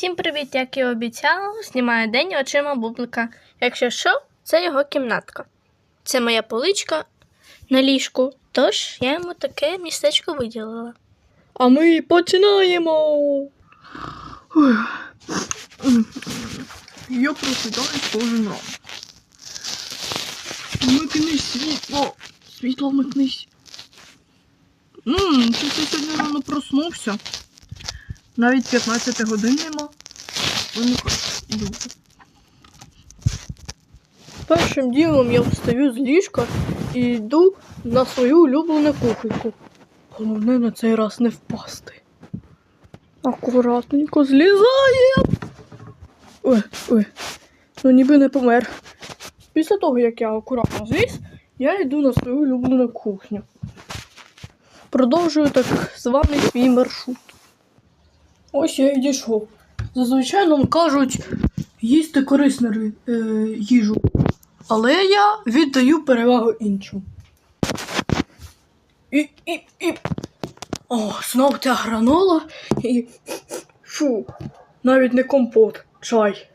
Всім привіт, як і обіцяла, знімаю день очима бублика. Якщо що, це його кімнатка. Це моя поличка на ліжку, тож я йому таке містечко виділила. А ми починаємо. Я прокидаюсь кожен ранок. Вмикнись світло. Світло вмикнись. Щось сьогодні рано проснувся. Навіть 15 годин нема. Першим ділом я встаю з ліжка і йду на свою улюблену кухоньку. Головне на цей раз не впасти. Акуратненько злізає. Ой, ой, ну ніби не помер. Після того, як я акуратно зліз, я йду на свою улюблену кухню. Продовжую так званий свій маршрут. Ось я і дійшов. Зазвичай нам кажуть їсти корисну е, їжу. Але я віддаю перевагу іншим. І, і, і. О, знов ця гранола і. Фу, навіть не компот, чай.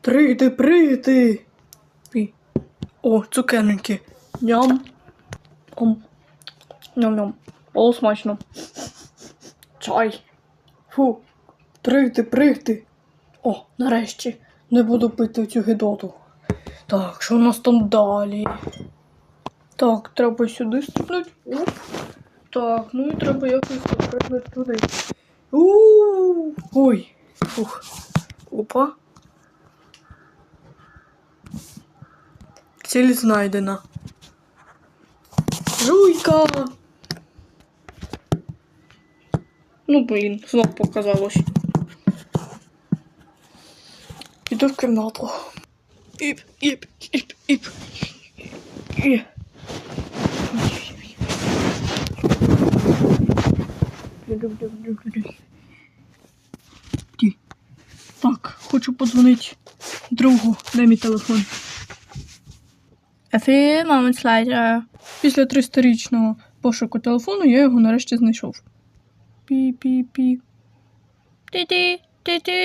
Прийди, прийди. І. О, цукерники. Ням. Ням-ням. О, смачно. Чай. Фу. Прийди, прийди. О, нарешті не буду пити цю гидоту. Так, що у нас там далі? Так, треба сюди стрибнути. Оп. Так, ну і треба якось стрибнути туди. у Ой. Фух. Опа. Ціль знайдена. Жуйка. Ну, блін, знов показалось. Іду в кімнату. Іп, іп, іп, іп. І. Так, хочу подзвонити другу. Дай мій телефон. A few moments. Після 300-річного пошуку телефону я його нарешті знайшов. 哔哔哔。滴滴滴滴。